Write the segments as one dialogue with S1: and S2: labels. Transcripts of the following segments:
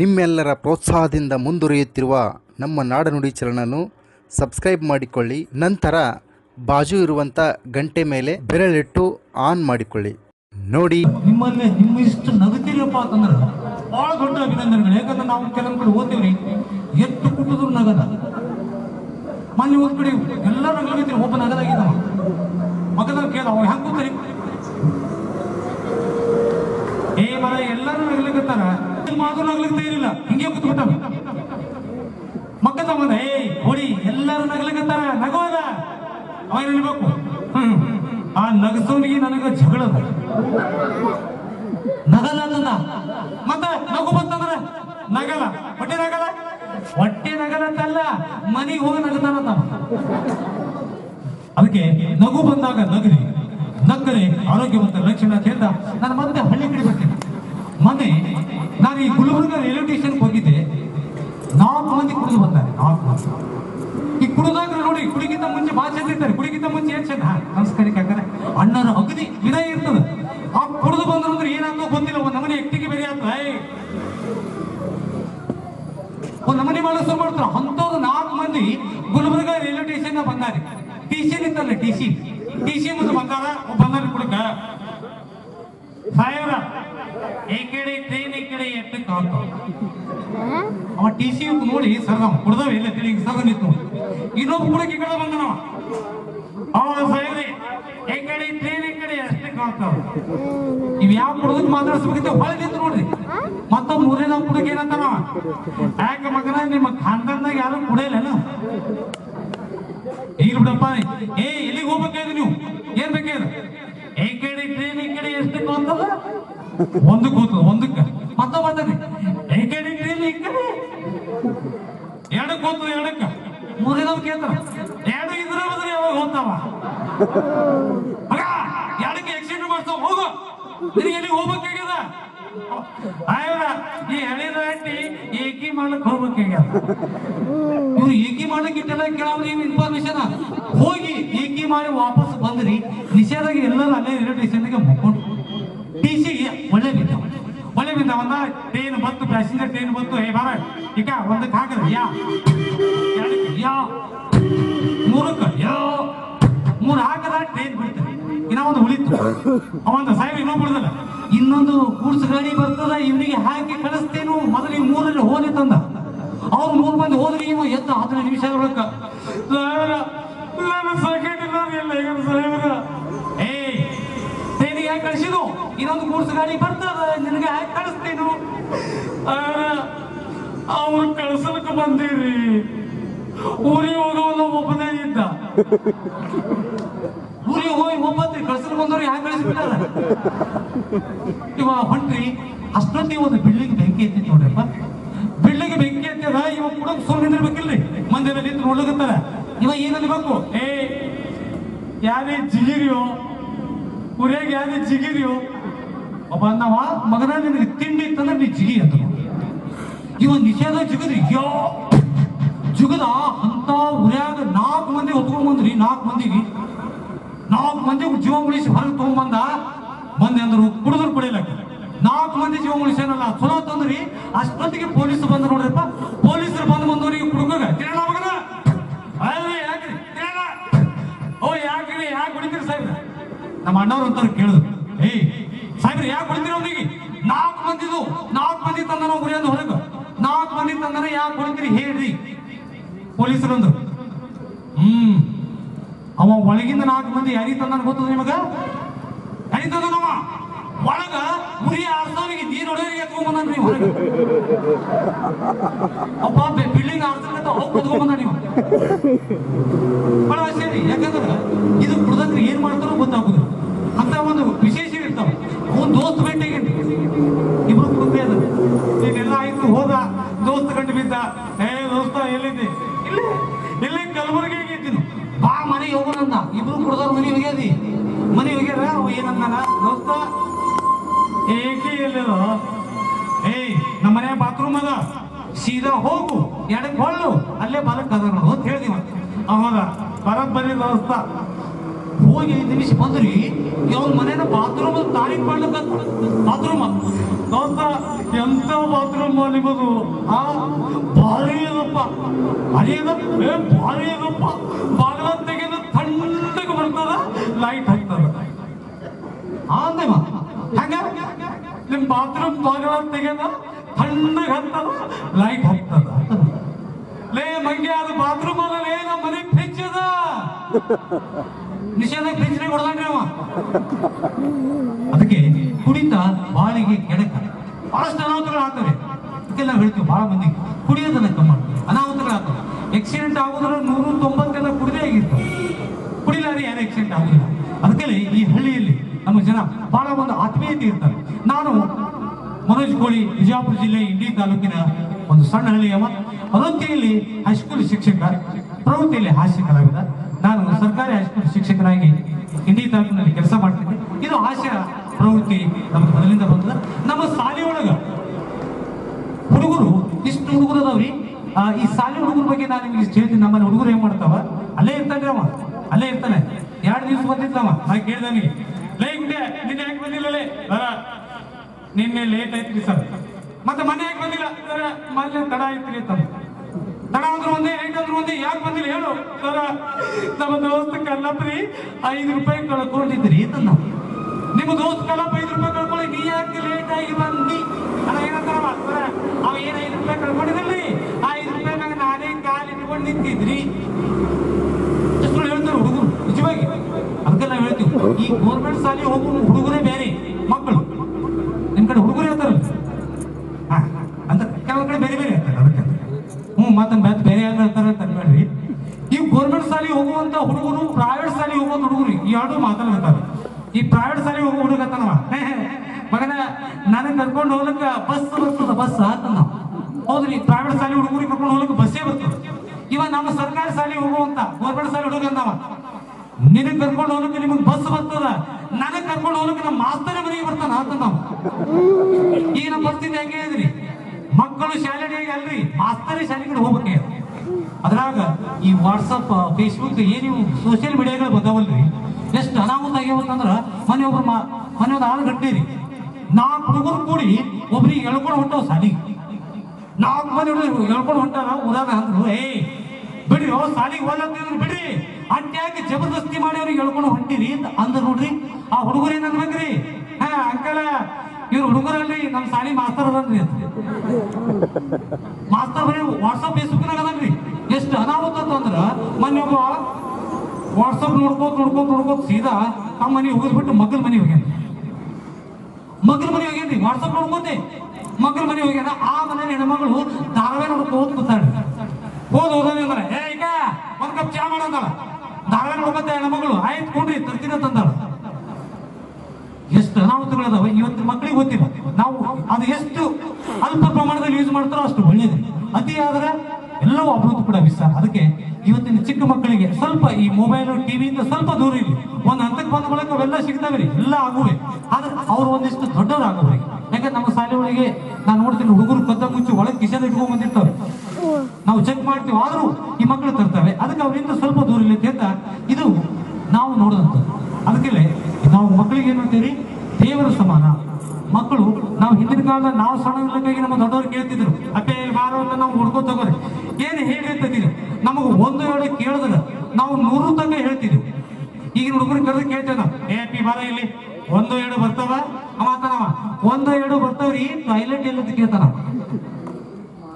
S1: ನಿಮ್ಮೆಲ್ಲರ ಪ್ರೋತ್ಸಾಹದಿಂದ ಮುಂದುವರಿಯುತ್ತಿರುವ ನಮ್ಮ ನಾಡನುಡಿ ಚಲನನ್ನು ಸಬ್ಸ್ಕ್ರೈಬ್ ಮಾಡಿಕೊಳ್ಳಿ. ನಂತರ ಬಾಜು ಇರುವಂಥ ಗಂಟೆ ಮೇಲೆ ಬೆರಳಿಟ್ಟು ಆನ್ ಮಾಡಿಕೊಳ್ಳಿ. ನೋಡಿ.
S2: ನಿಮ್ಮಲ್ಲಿ ನಿಮ್ಮ ಇಷ್ಟು ನಗುತ್ತೀರಪ್ಪ ಅಂತಂದ್ರೆ ಬಹಳ ದೊಡ್ಡ ಅಭಿನಂದನೆಗಳು. ಯಾಕಂದ್ರೆ ನಾವು ಕೆಲವೊಂದು ಕಡೆ ಓದ್ತೀವ್ರಿ ಎತ್ತು ಕುಟ್ಟಿದ್ರು ನಗದ. ಮೊನ್ನೆ ಒಂದ್ ಕಡೆ ಎಲ್ಲ ನಗಲಿದ್ರಿ ಒಬ್ಬ ನಗದಾಗಿದ್ದವ ಮಗದ ಕೇಳ ಅವ ಹೆಂಗ್ ಕೂತರಿ ಏ ಮರ ಎಲ್ಲರೂ ನಗ್ಲಿಕತ್ತಾರ ಮಾತು ಆಗ್ಲಿಕ್ಕೆ ಇರಲಿಲ್ಲ ಹಿಂಗೆ ಕೂತ್ಬಿಟ್ಟ ಮಕ್ಕ ತಗೊಂಡ ಏ, ಹೊಡಿ, ಎಲ್ಲಾರು ನಗ್ಲಿಕತ್ತಾರ ನಗೋದ ಅವ ಇರ್ಬೇಕು ಹ್ಮ್. ಆ ನಗಸೋನಿಗೆ ನನಗ ಜಗಳ ನಗಲ ಅಂತಂದ ಮತ್ತ ನಗು ಬಂತಂದ್ರ ನಗಲ ಹೊಟ್ಟೆ ನಗಲ ಹೊಟ್ಟೆ ನಗಲ ಅಂತಲ್ಲ ಮನೆಗೆ ಹೋಗಿ ನಗತಾನಂತ ಅದಕ್ಕೆ ನಗು ಬಂದಾಗ ನಗರಿ. ನಕ್ಕರೆ ಆರೋಗ್ಯವಂತ ಲಕ್ಷಣ ಅಂತ ನಾನು ಮತ್ತೆ ಹಳ್ಳಿ ಮೊನ್ನೆ ನಾನು ಈ ಗುಲ್ಬರ್ಗ ರೈಲ್ವೆ ಸ್ಟೇಷನ್ಗೆ ಹೋಗಿದ್ದೆ ನಾಲ್ಕು ಮಂದಿ ಕುಡಿದು ಬಂದಾರೆ, ನಾಲ್ಕು ಮಂದಿ. ಈ ಕುಡಿದಾಗ ನೋಡಿ, ಕುಡಿಗಿಂತ ಮುಂಚೆ ಭಾಳ ಚಂದ ಇರ್ತಾರೆ, ಕುಡಿಗಿಂತ ಮುಂಚೆ ಏನ್ ಚಂದ? ನಮಸ್ಕಾರಕ್ಕೆ ಹಾಕಾರೆ ಅಣ್ಣನ ಅಗದಿ ವಿನಯ ಇರ್ತದೆ. ಆ ಕುಡಿದು ಬಂದ್ರು ಅಂದ್ರೆ ಏನಾಗ್ತೋ ಗೊತ್ತಿಲ್ಲ. ಒಂದ್ ನಮನೆ ಎಕ್ಟಿಗೆ ಬೇರೆ ಆತ ಒಂದ್ ನಮನೆ ಮಾಡೋ ಶುರು ಮಾಡ್ತಾರೆ. ಅಂತವ್ರು ನಾಲ್ಕು ಮಂದಿ ಗುಲ್ಬರ್ಗ ರೈಲ್ವೆ ಸ್ಟೇಷನ್ ಬಂದಾರೆ. ಟಿ ಸಿ ನಿಂತಲ್ಲ, ಟಿ ಸಿ. ಟಿ ಸಿ ಮುಂದೆ ಬಂದಾರ ಬಂದಾರ ಕುಡಕ ಸಾಯವ್ರ ಈ ಕಡೆ ಟ್ರೈನ್ ಈ ಕಡೆ ಎಟ್ಟಕ್ಕೆ ಹಾಕ್ತಾವ ಅವ ಟಿ ಸಿ ನೋಡಿ ಸರ್ ನಾವು ಕುಡ್ದವ ಇಲ್ಲ ತಿಳಿ ಸರ್ ನಿಂತು ಇನ್ನೊಬ್ಬ ಕುಡಕ್ಕೆ ಕಡೆ ಬಂದನವ. ಅವ ಸೈರಿ ಈ ಕಡೆ ಟ್ರೈನ್ ಈ ಕಡೆ ಎಷ್ಟಕ್ಕೆ ಹಾಕ್ತಾವ ಇವ್ ಯಾವ ಕುಡ್ದಕ್ ಮಾತಾಡ್ಸ್ಬೇಕಿತ್ತು, ಹೊಳೆ ನಿಂತು ನೋಡ್ರಿ. ಮತ್ತ ಮೂರನೇ ನಮ್ಮ ಕುಡಕ್ಕೆ ಏನಂತಾನ ಯಾಕೆ ಮಗನ, ನಿಮ್ಮ ಖಾನ್ದಾನ್ದಾಗ ಯಾರು ಕುಡಿಯಲ್ಲ ಈಗ ಬಿಡಪ್ಪ ಏ ಎಲ್ಲಿಗೆ ಹೋಗ್ಬೇಕಾದ್ರೆ ನೀವು ಏನ್ ಬೇಕಾದ್ರೆ ಈ ಕಡೆ ಟ್ರೈನ್ ಈ ಕಡೆ ಎಷ್ಟಕ್ಕೆ ಅಂತದ ಒಂದಕ್ಕೆ ಹೋಗ್ತದ ಒಂದಕ್ಕೆ. ಮತ್ತ ಬರ್ತದೆ ಈ ಕಡೆ ಈ ಕಡೆ ಎರಡಕ್ಕೆ. ಹೋಗ್ತದ ಎರಡಕ್ಕೆ ಮೂರನೇದವ್ ಕೇಳ್ತಾರ. ಎರಡು ಇದ್ರೆ ಬಂದ್ರೆ ಯಾವಾಗ ಹೋಗ್ತಾವ? ಮಗ, ಎರಡಕ್ಕೆ ಎಕ್ಸಿಡೆಂಟ್ ಮಾಡ್ತಾವ ಹೋಗು. ನಿನಗೆ ಎಲ್ಲಿಗೆ ಹೋಗ್ಬೇಕಾಗ್ಯದ ಆಯ್ದ ಈ ಹಳಿದ ಹಟ್ಟಿ ಏಕಿ ಮಾಡ್ಲಕ್ ಹೋಗ್ಬೇಕಾಗ್ಯದ ಇವ್ರು ಏಕಿ ಮಾಡ್ಲಿಕ್ಕೆ ಇಟ್ಟೆಲ್ಲ ಕೇಳವ್ರಿ ಇನ್ಫಾರ್ಮೇಶನ್ ಹೋಗಿ ಏಕಿ ಮಾಡಿ ವಾಪಸ್ ಬಂದ್ರಿ. ನಿಷೇಧಾಗ ಎಲ್ಲರೂ ಅಲ್ಲೇ ರೈಲ್ವೆ ಸ್ಟೇಷನ್ಗೆ ಮುಕ್ಕೊಂಡು ಟಿ ಸಿ ಒಳ್ಳೆ ಬಿದ್ದ ಒಳ್ಳೆ ಬಿದ್ದಾವಂದ ಟ್ರೈನ್ ಬಂತು ಪ್ಯಾಸೆಂಜರ್ ಟ್ರೈನ್ ಬಂತು. ಹೇ ಬಾರ ಈಗ ಒಂದಕ್ಕೆ ಹಾಕದ ಯಾ? ಎರಡಕ್ಕೆ ಯಾ? ಮೂರಕ್ಕೆ ಯಾ? ಮೂರು ಹಾಕದ ಟ್ರೈನ್ ಬಿಡ್ತಾರೆ ಇನ್ನ ಒಂದು ಉಳಿತು. ಅವಂದ ಸಾಹೇಬ್ ಇನ್ನೂ ಬಿಡ್ದಲ್ಲ ಇನ್ನೊಂದು ಗೂಡ್ಸ್ ಗಾಡಿ ಬರ್ತದ ಇವನಿಗೆ ಹಾಕಿ ಕಳಿಸ್ತೇನು. ಮೊದಲಿಗೆ ಮೂರಲ್ಲಿ ಹೋಲಿ ತಂದ. ಅವ್ರು ಮೂರು ಮಂದಿ ಹೋದ್ರೆ ಇವ ಎದ್ದ ಹದಿನೈದು ನಿಮಿಷ ಬರಕ ಸಾಹೇಬ್ರ, ಸೆಕೆಂಡ್ ಇಲ್ಲ ಸಾಹೇಬ್ರ ಟ್ರೈನಿಗೆ ಕಳಿಸಿದ್ದು ಕಳಿಸಿದು ಇನ್ನೊಂದು ಗೂಡ್ಸ್ ಗಾಡಿ ಬರ್ತದ, ನಿನಗೆ ಹಾಕಿ ಕಳಿಸ್ತೇನು? ಅವ್ರು ಕಳ್ಸಲಕ್ಕೆ ಬಂದಿರಿ. ಊರಿಗೆ ಹೋಗೋನು ಒಬ್ಬನೇ ಇದ್ದ. ಊರಿಗೆ ಹೋಗಿ ಒಬ್ಬತ್ರಿ ಕಳ್ಸಲ್ ಬಂದವ್ರು ಯಾಕೆ ಕಳಿಸ್ಬಿಟ್ಟಾರ ಇವ ಹೊಂಟ್ರಿ ಅಷ್ಟೊಂದು ಒಂದು ಬಿಲ್ಡಿಂಗ್ ಬೆಂಕಿ ಐತಿ ನೋಡ್ರಪ್ಪ. ಬಿಲ್ಡಿಂಗ್ ಬೆಂಕಿ ಎತ್ತದ ಇವ ಕೂಡ ಸುಮ್ಮನೆ ನಿಂದಿರ್ಬೇಕಿಲ್ರಿ? ಮಂದಿರ ನಿಂತು ನೋಡ್ಲಕತ್ತಾರ ಇವ ಏನನ್ಬೇಕು ಏ, ಯಾರೇ ಜಿಗಿರಿಯೋ ಊರಾಗ ಯಾವ ಜಿಗಿರಿಯೋ ಒಬ್ಬ ನಾವ ಮಗನ ನಿನಗೆ ತಿಂಡಿ ಇತ್ತಂದ್ರೆ ನೀ ಜಿಗಿ ಅಂತ ಇವ ನಿಷೇಧ ಜಿಗದ್ರಿ. ಯೋ, ಜಿಗದ ಅಂತ ಉರಿಯಾಗ ನಾಲ್ಕು ಮಂದಿ ಹೊತ್ಕೊಂಡ್ ಬಂದ್ರಿ, ನಾಲ್ಕು ಮಂದಿಗೆ. ನಾಲ್ಕು ಮಂದಿ ಜೀವ ಉಳಿಸಿ ಹೊರಗೆ ತಗೊಂಡ್ಬಂದ, ಬಂದೆ ಅಂದ್ರು ಕುಡಿದ್ರು ಕುಡಿಯಲಕ್ಕ. ನಾಲ್ಕು ಮಂದಿ ಜೀವ ಉಳಿಸ್ಯಾನಲ್ಲ ಚಲೋ ತಂದ್ರಿ. ಅಷ್ಟೊತ್ತಿಗೆ ಪೊಲೀಸ್ ಬಂದ್ರು ನೋಡ್ರಪ್ಪ. ನಮ್ಮ ಅಣ್ಣವ್ರು ಅಂತ ಕೇಳಿದ್ರು. ಏ ಸಾಹೇಬ್ರಿ, ಯಾಕೆ ಕೊಡ್ತೀರಿ ಅವನಿಗೆ ನಾಲ್ಕು ಮಂದಿದು ನಾಲ್ಕು ಮಂದಿ ತಂದನ ಉರಿಯೋದು ಹೊರಗೆ. ನಾಲ್ಕು ಮಂದಿ ತಂದನ ಯಾಕೆ ಕೊಡ್ತೀರಿ ಹೇಳ್ರಿ. ಪೊಲೀಸರು ಅಂದ್ರು. ಹ್ಮ್, ಅವ ಒಳಗಿಂದ ನಾಲ್ಕು ಮಂದಿ ಯಾರಿಗೆ ತಂದನ ಗೊತ್ತದ ನಿಮಗ? ಯಾರಿಗೆ ತಂದನವ ಒಳಗ ಉರಿ ಆರ್ಸೋರಿಗೆ ನೀರ್ ಹೊಡೆಯೋರಿಗೆ ಎತ್ಕೊಂಡ್ ಬಂದನ್ರಿ ಹೊರಗೆ. ಅಪ್ಪ ಬಿಲ್ಡಿಂಗ್ ಆರ್ಸಲಿಂದ ಹೋಗಿ ನೀವು ಬಹಳ ಅಷ್ಟೇ ರೀ ಯಾಕಂದ್ರೆ ಇದು ಕುಡ್ದಕ್ರಿ ಏನ್ ಮಾಡ್ತಾರೋ ಗೊತ್ತಾಗುದು ಅಂತ ಒಂದು ವಿಶೇಷ ಇರ್ತಾವ ಅವ್ನ್ ದೋಸ್ತ್ ಭೇಟಿಗೆ ಇಬ್ರು ಕುಡ್ದೇ ಅದ ಈಗೆಲ್ಲ ಆಯ್ತು ಹೋದ ದೋಸ್ತ್ ಗಂಟು ಬಿದ್ದ ಏ ದೋಸ್ತ ಎಲ್ಲಿದ್ದೆ ಇಲ್ಲಿ ಇಲ್ಲಿ ಕಲ್ಬುರ್ಗಿ ಇದ್ದೀನಿ ಬಾ ಮನೆಗೆ ಹೋಗೋಣ ಇಬ್ರು ಕುಡ್ದವ್ರ ಮನೆ ಹೋಗ್ಯಾದಿ ಮನೆ ಒಗ್ಯಾರ ಅವು ಏನಂದಾನ ದೋಸ್ತ. ಏಕೆ ಎಲ್ಲೋ ಏಯ್ ನಮ್ಮ ಮನೆ ಬಾತ್ರೂಮ್ ಅದ. ಸೀದಾ ಹೋಗು. ಎಡಕ್ಕೆ ಹೊಳ್ಳು ಅಲ್ಲೇ ಬಲಕ್ ಅದ ಅಂತ ಹೇಳಿದಿವ ಅವಾಗ ಬರೀ ದೋಸ್ತ. ಹೋಗಿ ಐದು ನಿಮಿಷ ಬಂದ್ರಿ ಅವ್ರ ಮನೇನ ಬಾತ್ರೂಮ್ ತಾರೀಫ್ ಮಾಡ್ಲಕ್ಕ ಬಾತ್ರೂಮ್ ದೋಸ್ತ, ಎಂತ ಬಾತ್ರೂಮ್ ನಿಮ್ಮದು? ಆ? ಭಾರಿ ಇದಪ್ಪ. ಭಾರಿ ಭಾರಿ ಇದಪ್ಪ. ಬಾಗಲ ತೆಗೆದು ತಣ್ಣಗೆ ಬರ್ತದ ಲೈಟ್ ಹಾಕ್ತದ. ಆಂದೇವ ಹಂಗ? ನಿಮ್ ಬಾತ್ರೂಮ್ ಬಾಗಲ ತೆಗೆದ ತಣ್ಣಗೆ ಹತ್ತದ ಲೈಟ್ ಹಾಕ್ತದ. ಲೇ ಮಂಗೆ ಅದು ಬಾತ್ರೂಮ್ ಅಲ್ಲ ಲೇ ನಮ್ಮ ಮನೆ ಫ್ರಿಜ್ ನಿಷೇಧ ಪಿಂಚಣಿ ಹೊಡೆದಾನ್ರಿ ಅವ. ಅದಕ್ಕೆ ಕುಡಿತ ಬಾಳಿಗೆ ಕೆಡಕ. ಬಹಳಷ್ಟು ಅನಾಹುತಗಳು ಆಗ್ತವೆ. ಇದಕ್ಕೆಲ್ಲ ಹೇಳ್ತೀವಿ, ಬಹಳ ಮಂದಿ ಕುಡಿಯೋದನ್ನ ಕಮ್ಮ ಅನಾಹುತಗಳು ಆಗ್ತವೆ. ಆಕ್ಸಿಡೆಂಟ್ ಆಗೋದ್ರ ನೂರ ತೊಂಬತ್ತೆಲ್ಲ ಕುಡಿದೇ ಆಗಿರ್ತವೆ ಕುಡಿಲಾರಿ ಯಾರು ಆಕ್ಸಿಡೆಂಟ್ ಆಗುದಿಲ್ಲ. ಅದಕ್ಕೆ ಈ ಹಳ್ಳಿಯಲ್ಲಿ ನಮ್ಮ ಜನ ಬಹಳ ಒಂದು ಆತ್ಮೀಯತೆ ಇರ್ತಾರೆ. ನಾನು ಮನೋಜ್ ಕೋಳಿ, ಬಿಜಾಪುರ ಜಿಲ್ಲೆ, ಇಂಡಿ ತಾಲೂಕಿನ ಒಂದು ಸಣ್ಣ ಹಳ್ಳಿಯವ ವೃತ್ತಿಯಲ್ಲಿ ಹೈಸ್ಕೂಲ್ ಶಿಕ್ಷಕ ಪ್ರವೃತ್ತಿಯಲ್ಲಿ ಹಾಸ್ಯ ಕಲಾವಿದ. ಸರ್ಕಾರಿ ಹೈಸ್ಕೂಲ್ ಶಿಕ್ಷಕರಾಗಿ ಇಂಡಿ ತಾಲೂಕಿನಲ್ಲಿ ಕೆಲಸ ಮಾಡ್ತಿದ್ದೆ. ಇದು ಆಶಯ ಪ್ರವೃತ್ತಿ ನಮ್ಗೆ ಮೊದಲಿಂದ ಬಂದದ. ನಮ್ಮ ಶಾಲೆಯೊಳಗ ಹುಡುಗರು, ಇಷ್ಟು ಹುಡುಗರು ಅದಾವ್ರಿ ಈ ಶಾಲೆ ಹುಡುಗರ ಬಗ್ಗೆ ನಾನು ನಿಮ್ಗೆ ಹೇಳ್ತೀನಿ. ನಮ್ಮಲ್ಲಿ ಹುಡುಗರು ಏನ್ ಮಾಡ್ತಾವ? ಅಲ್ಲೇ ಇರ್ತಾನೆ ಅವ. ಅಲ್ಲೇ ಇರ್ತಾನೆ. ಎರಡು ದಿವಸ ಬಂದಿದ್ದವ ನಾ ಕೇಳ್ದವನಿಗೆ ಲೈ ಗುಂಡೆ ನಿನ್ನೆ ಯಾಕೆ ಬಂದಿಲ್ಲ ಲೇ? ಬರ, ನಿನ್ನೆ ಲೇಟ್ ಆಯ್ತ್ರಿ ಸರ್. ಮತ್ತೆ ಮನೆ ಯಾಕೆ ಬಂದಿಲ್ಲ? ಸರ್ ಮೊನ್ನೆ ತಡ ಆಯ್ತ್ರಿ ಅಂತ ಅಂದ್ರು ಒಂದೇ ಲೇಟ್ ಅಂದ್ರು ಒಂದೇ, ಯಾಕೆ ಬಂದಿಲ್ಲ ಹೇಳು. ಸರ, ನಮ್ಮ ದೋಸ್ತ ಕಲ್ಲಪ್ರಿ ಐದು ರೂಪಾಯಿ ಕಳ್ಕೊಂಡಿದ್ರಿ ಅಂತ ನಿಮ್ಮ ದೋಸ್ತ ಕಲ್ಲಪ್ಪ ಐದು ರೂಪಾಯಿ ಕಳ್ಕೊಳ್ಳಿ ನೀ ಯಾಕೆ ಲೇಟ್ ಆಗಿ ಬಂದಿ? ಅಣ್ಣ ಏನಂತಾರವ ಅವ ಏನ್ ಐದು ರೂಪಾಯಿ ಕಳ್ಕೊಂಡಿದ್ರಿ ಆ ಐದು ರೂಪಾಯಿ ಮ್ಯಾಗ ನಾನೇ ಕಾಲು ಇಟ್ಕೊಂಡು ನಿಂತಿದ್ರಿ. ಎಷ್ಟು ಹೇಳ್ತಾರೆ ಹುಡುಗರು, ನಿಜವಾಗಿ. ಅದಕ್ಕೆ ಹೇಳ್ತೀವಿ. ಈ ಗೌರ್ಮೆಂಟ್ ಶಾಲೆ ಹೋಗೋ ಹುಡುಗರೇ ಬೇರೆ ಮಕ್ಕಳು ನಿಮ್ ಕಡೆ ಹುಡುಗರು ಹೇಳ್ತಾರಲ್ಲ ಹಾ, ಅಂತ ಕೆಲವು ಕಡೆ ಬೇರೆ ಬೇರೆ ಹೇಳ್ತಾರೆ ಅದಕ್ಕೆ ಹ್ಞೂ ಮತ್ತೆ ಮತ್ತೆ ಬೇರೆ ಯಾರು ಹೇಳ್ತಾರೆ ಅಂತ ಅನ್ಬೇಡ್ರಿ ಈ ಗೌರ್ಮೆಂಟ್ ಶಾಲೆಗೆ ಹೋಗುವಂತ ಹುಡುಗರು ಪ್ರೈವೇಟ್ ಶಾಲೆಗೆ ಹೋಗುವಂತ ಹುಡುಗರು ಎರಡು ಮಾತಾಡ್ತಾರೆ ಈ ಪ್ರೈವೇಟ್ ಶಾಲೆಗೆ ಹೋಗೋ ಹುಡುಗ ಮಗನ ನನಗೆ ಕರ್ಕೊಂಡು ಹೋಗ್ಲಿಕ್ಕ ಬಸ್ ಬರ್ತದ ಬಸ್ ಆತನ. ಹೌದ್ರಿ ಪ್ರೈವೇಟ್ ಶಾಲೆ ಹುಡುಗರಿಗೆ ಕರ್ಕೊಂಡು ಹೋಗ್ಲಿಕ್ಕೆ ಬಸ್ಸೇ ಬರ್ತದೆ. ಇವ ನಮ್ಮ ಸರ್ಕಾರಿ ಶಾಲೆಗೆ ಹೋಗುವಂತ ಗೋರ್ಮೆಂಟ್ ಶಾಲೆ ಹುಡುಗ ಅಂದವ ಕರ್ಕೊಂಡು ಹೋಗ್ಲಿಕ್ಕೆ ನಿಮಗೆ ಬಸ್ ಬರ್ತದ. ನನಗೆ ಕರ್ಕೊಂಡು ಹೋಗ್ಲಿಕ್ಕೆ ನಮ್ಮ ಮಾಸ್ತರ ಮನೆಗೆ ಬರ್ತಾನ ಆತನ ಈಗ ನಮ್ಮ ಪರಿಸ್ಥಿತಿ ಹೆಂಗೆ ಇದ್ರಿ ಮಕ್ಕಳು ಶಾಲೆಗೆ ಅಲ್ರಿ. ಮಾಸ್ತರಿ ಶಾಲೆ ಕಡೆ ಹೋಗ್ಬೇಕೆ. ಅದ್ರಾಗ ಈ ವಾಟ್ಸಪ್ ಫೇಸ್ಬುಕ್ ಏನೇ ಸೋಷಿಯಲ್ ಮೀಡಿಯಾಗಳು ಬಂದವಲ್ರಿ? ಎಷ್ಟು ಅನಾಹುತ ಆಗ್ಯಾವಂತಂದ್ರ ಮನೆ ಒಬ್ರು ಮನೆ ಒಂದು ಆಳು ರೀ. ನಾಲ್ಕು ಹುಡುಗರು ಕೂಡಿ ಒಬ್ರಿಗೆ ಎಳ್ಕೊಂಡು ಹೊಂಟವ್ ಸಾಲಿಗೆ. ನಾಲ್ಕು ಮನೆ ಎಳ್ಕೊಂಡು ಹೊಂಟಾರ ಊರಾಗ ಅಂದ್ರು ಏ ಬಿಡ್ರಿ, ಅವ್ರು ಸಾಲಿಗೆ ಹೋಗ್ಲತ್ತಿದ್ರು ಬಿಡ್ರಿ. ಅಟ್ಯಾಗಿ ಜಬರ್ದಸ್ತಿ ಮಾಡಿ ಅವ್ರಿಗೆ ಎಳ್ಕೊಂಡು ಹೊಂಟಿರಿ ಅಂತ ಅಂದ್ರ ನೋಡ್ರಿ. ಆ ಹುಡುಗರು ಏನ್ ಬಂದ್ರಿ ಹಾ, ಅಂಕಲ, ಇವ್ರು ಹುಡುಗರಲ್ಲಿ ನಮ್ಮ ಸಾಲಿ ಮಾಸ್ತರ್ ಅದನ್ರಿ ಅಂತ. ಮಾಸ್ತರ್ ಬರೀ ವಾಟ್ಸಪ್ ಫೇಸ್ಬುಕ್ ಅದನ್ರಿ ಎಷ್ಟು ಅನಾಹುತ ಅಂತಂದ್ರ ಮೊನ್ನೆ ಒಬ್ಬ ವಾಟ್ಸಪ್ ನೋಡ್ಕೋತ ನೋಡ್ಕೋತ ನೋಡ್ಕೋತ ಸೀದಾ ತಮ್ಮ ಮನೆ ಹೋಗಿದ್ಬಿಟ್ಟು ಮಗನ ಮನೆ ಹೋಗ್ಯಾನ. ಮಗನ ಮನೆ ಹೋಗ್ಯಾನ್ರಿ ವಾಟ್ಸಪ್ ನೋಡ್ಕೋತಿ ಮಗನ ಮನೆ ಹೋಗ್ಯಾನ. ಆ ಮನೆ ಹೆಣ್ಮಗಳು ಧಾರಾವಾಹಿ ನೋಡ್ಕೋತ ಕೂತಾಳ ಹೋದ್ ಹೋದ್ರೆ ಅಂದ್ರೆ ಏ ಈಗ ಒಂದ್ ಕಪ್ ಚಾ ಮಾಡಂದಳ ಧಾರಾವಾಹಿ ನೋಡ್ಕೋತ ಹೆಣ್ಮಗಳು, ಆಯ್ತು ಕೊಡ್ರಿ, ತರ್ತೀನಿ ತಂದಾಳ ಎಷ್ಟು ಅನಾಹುತಗಳದಾವ ಇವತ್ತು ಮಕ್ಕಳಿಗೆ ಗೊತ್ತಿಲ್ಲ. ನಾವು ಅದು ಎಷ್ಟು ಅಲ್ಪ ಪ್ರಮಾಣದಲ್ಲಿ ಯೂಸ್ ಮಾಡ್ತಾರೋ ಅಷ್ಟು ಒಳ್ಳೇದು. ಅತಿ ಆದ್ರೆ ಎಲ್ಲವೂ ಅಭಿವೃದ್ಧಿ ಕೂಡ ವಿಸ್ತಾರ ಅದಕ್ಕೆ ಇವತ್ತಿನ ಚಿಕ್ಕ ಮಕ್ಕಳಿಗೆ ಸ್ವಲ್ಪ ಈ ಮೊಬೈಲ್ ಟಿವಿಯಿಂದ ಸ್ವಲ್ಪ ದೂರ ಇರಲಿ. ಒಂದು ಹಂತಕ್ಕೆ ಬಂದ ಬಳಿಕ ಅವೆಲ್ಲ ಸಿಗ್ತಾವೆ ರೀ ಎಲ್ಲ ಆಗುವೆ. ಆದ್ರೆ ಅವ್ರು ಒಂದಿಷ್ಟು ದೊಡ್ಡವ್ರು ಆಗೋರಿ ಯಾಕಂದ್ರೆ ನಮ್ಮ ಶಾಲೆ ಒಳಗೆ ನಾನು ನೋಡ್ತೀನಿ ಹುಡುಗರು ಕದ್ದ ಮುಚ್ಚಿ ಒಳಗೆ ಕಿಸೆದ ಇಟ್ಕೊಂಡ್ ಬಂದಿರ್ತಾವೆ ನಾವು ಚೆಕ್ ಮಾಡ್ತೀವಿ, ಆದ್ರೂ ಈ ಮಕ್ಕಳು ತರ್ತವೆ ಅದಕ್ಕೆ ಅವರಿಂದ ಸ್ವಲ್ಪ ದೂರ ಇರಲಿ ಅಂತ ಇದು ನಾವು ನೋಡಿದಂತ. ಅದಕ್ಕೆ ನಾವು ಮಕ್ಕಳಿಗೆ ಏನು ಅಂತೀರಿ ದೇವರ ಸಮಾನ. ಮಕ್ಕಳು, ನಾವು ಹಿಂದಿನ ಕಾಲದ ನಾವು ಸಣ್ಣ ನಮ್ಮ ದೊಡ್ಡವರು ಕೇಳ್ತಿದ್ರು. ಅಪ್ಪೆ ಬಾರೋ ನಾವು ಹುಡ್ಕೋ ತಗೋರಿ ಏನು ಹೇಳಿ ಒಂದು ಎರಡು ಕೇಳಿದ್ರೆ ನಾವು ನೂರು ತನಕ ಹೇಳ್ತಿದ್ವಿ. ಈಗಿನ ಹುಡುಗರು ಕರೆದು ಕೇಳ್ತೇವೆ ಏ, ಪಿ ಬಾರ ಇಲ್ಲಿ, ಒಂದು ಎರಡು ಬರ್ತಾವ? ಅಂತಾನವ ಒಂದು ಎರಡು ಬರ್ತಾವ್ರಿ ಟಾಯ್ಲೆಟ್ ಅಂತ ಕೇಳ್ತಾನ.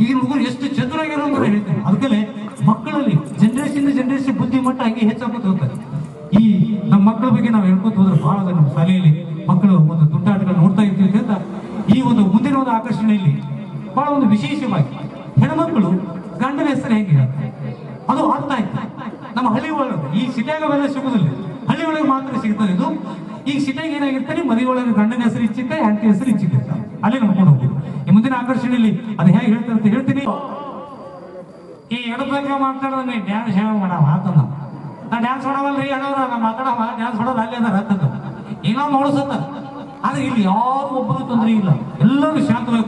S2: ಈಗಿನ ಹುಡುಗರು ಎಷ್ಟು ಚತುರಾಗಿರೋ ಅಂತ ಹೇಳ್ತೇನೆ ಅದಕ್ಕೆ ಮಕ್ಕಳಲ್ಲಿ ಜನರೇಷನ್ ಜನರೇಷನ್ ಬುದ್ಧಿಮಟ್ಟ ಹಂಗೆ ಹೆಚ್ಚಾಗುತ್ತೆ ಈ ನಮ್ಮ ಮಕ್ಕಳ ಬಗ್ಗೆ ನಾವು ಹೇಳ್ಕೊತ ಹೋದ್ರೆ ಬಹಳ ನಮ್ಮ ಶಾಲೆಯಲ್ಲಿ. ಮಕ್ಕಳು ಒಂದು ತುಂಟಾಟಗಳು ನೋಡ್ತಾ ಇರ್ತೀವಿ ಅಂತ ಈ ಒಂದು ಮುಂದಿನ ಒಂದು ಆಕರ್ಷಣೆಯಲ್ಲಿ ಬಹಳ ಒಂದು ವಿಶೇಷವಾಗಿ ಹೆಣ್ಮಕ್ಳು ಗಂಡನ ಹೆಸರು ಹೇಗೆ ಅದು ಅರ್ಥ ಆಯ್ತು ನಮ್ಮ ಹಳ್ಳಿ ಒಳಗೆ ಈ ಸಿಟಿಯಾಗ ಬೆಲೆ ಸಿಗುದಿಲ್ಲ. ಹಳ್ಳಿ ಒಳಗೆ ಮಾತ್ರ ಸಿಗ್ತದೆ ಇದು. ಈಗ ಸಿಟಿಯಾಗ ಏನಾಗಿರ್ತಾನೆ ಮದುವೆ ಒಳಗೆ ಗಂಡನ ಹೆಸರು ಇಚ್ಚಿತ್ತ ಹೆಂಡತಿ ಹೆಸರು ಇಚ್ಚಿಟ್ಟಿರ್ತಾರೆ ಅಲ್ಲಿ ನೋಡ್ಕೊಂಡು ಹೋಗುದು ಈ ಮುಂದಿನ ಆಕರ್ಷಣೆಯಲ್ಲಿ ಅದು ಹೇಗೆ ಹೇಳ್ತಾರೆ ಅಂತ ಹೇಳ್ತೀನಿ. ಈ ಎಡಬೇಕ ಮಾತಾಡೋದು ನೀ ಡ್ಯಾನ್ಸ್ ಹೇಳ ಮಾಡವ ಅಂತ ನಾವು ನಾ ಡ್ಯಾನ್ಸ್ ಮಾಡವಲ್ರಿ ಹೇಳೋರ ನಾ ಮಾತಾಡವ ಡ್ಯಾನ್ಸ್ ಮಾಡೋದು ಅಲ್ಲಿ ಅಂದ್ರೆ ಈಗ ನಾವು ನೋಡಿಸತ್ತ. ಆದ್ರೆ ಇಲ್ಲಿ ಯಾರು ಒಬ್ಬರು ತೊಂದರೆ ಇಲ್ಲ. ಎಲ್ಲರೂ ಶಾಂತವಾಗಿ